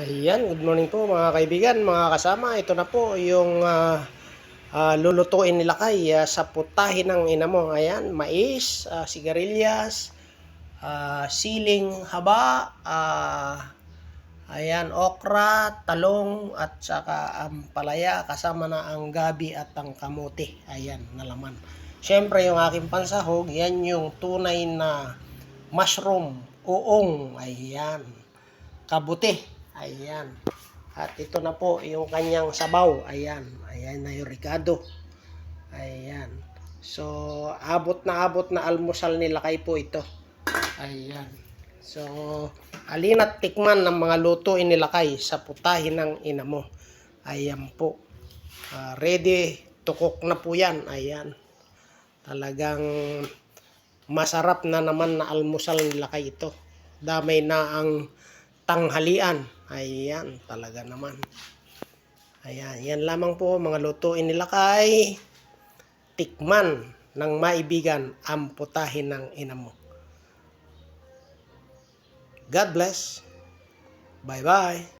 Ayan, good morning po mga kaibigan, mga kasama. Ito na po yung ah, ah, lulutuin nila kay ah, sa putahin ng ina mo. Ayan, mais, ah, sigarilyas, ah, siling haba, ah, ayan, okra, talong, at saka ampalaya kasama na ang gabi at ang kamote. Ayan, na laman. Siyempre, yung aking pansahog, yan yung tunay na mushroom, uong. Ayan kabuti. Ayan. At ito na po yung kanyang sabaw. Ayan. Ayan na yung ricado. Ayan. So, abot na abot na almusal nila kay po ito. Ayan. So, alina't tikman ng mga lutuin nila kay sa putahin ng ina mo. Ayan po. Ah, ready to cook na po yan. Ayan. Talagang masarap na naman na almusal nila kay ito. Damay na ang tanghalian. Ayan, talaga naman. Ayan, yan lamang po mga lutuin nila kay tikman ng maibigan ang putahin ng ina mo. God bless. Bye-bye.